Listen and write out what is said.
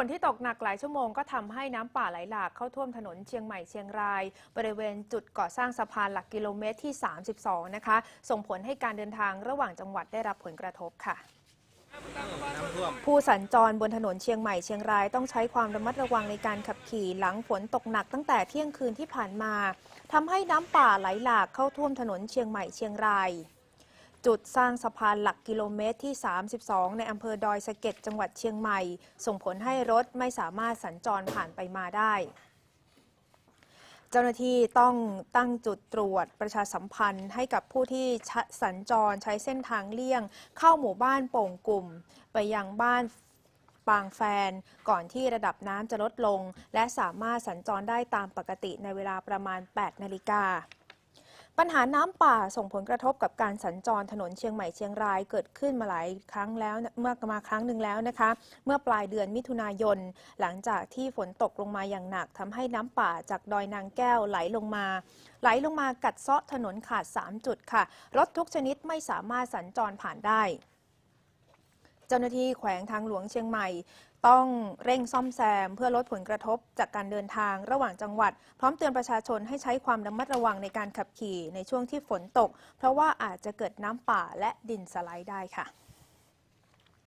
ฝนที่ตกหนักหลายชั่วโมงก็ทำให้น้ำป่าไหลหลากเข้าท่วมถนนเชียงใหม่เชียงราย บริเวณจุดก่อสร้างสะพานหลักกิโลเมตรที่ 32 นะคะ ส่งผลให้การเดินทางระหว่างจังหวัดได้รับผลกระทบค่ะน้ำท่วมผู้สัญจรบนถนนเชียงใหม่เชียงรายต้องใช้ความระมัดระวังในการขับขี่หลังฝนตกหนักตั้งแต่เที่ยงคืนที่ผ่านมาทำให้น้ำป่าไหลหลากเข้าท่วมถนนเชียงใหม่เชียงราย จุดสร้างสะพานหลักกิโลเมตรที่ 32 ในอำเภอดอยสะเก็ดจังหวัดเชียงใหม่ ส่งผลให้รถไม่สามารถสัญจรผ่านไปมาได้ เจ้าหน้าที่ต้องตั้งจุดตรวจประชาสัมพันธ์ให้กับผู้ที่สัญจรใช้เส้นทางเลี่ยง เข้าหมู่บ้านโป่งกลุ่ม ไปยังบ้านปางแฟนก่อนที่ระดับน้ำจะลดลง และสามารถสัญจรได้ตามปกติในเวลาประมาณ 8 นาฬิกา ปัญหาน้ำป่าส่งผลกระทบกับการสัญจรถนนเชียงใหม่เชียงรายเกิดขึ้นมาหลายครั้งแล้วเมื่อมาครั้งหนึ่งแล้วนะคะ เมื่อปลายเดือนมิถุนายน หลังจากที่ฝนตกลงมาอย่างหนักทำให้น้ำป่าจากดอยนางแก้วไหลลงมา ไหลลงมากัดเซาะถนนขาด 3 จุดค่ะ รถทุกชนิดไม่สามารถสัญจรผ่านได้เจ้าหน้าที่แขวงทางหลวงเชียงใหม่ ต้องเร่งซ่อมแซม เพื่อลดผลกระทบจากการเดินทางระหว่างจังหวัด พร้อมเตือนประชาชนให้ใช้ความระมัดระวังในการขับขี่ในช่วงที่ฝนตก เพราะว่าอาจจะเกิดน้ำป่าและดินสไลด์ได้ค่ะ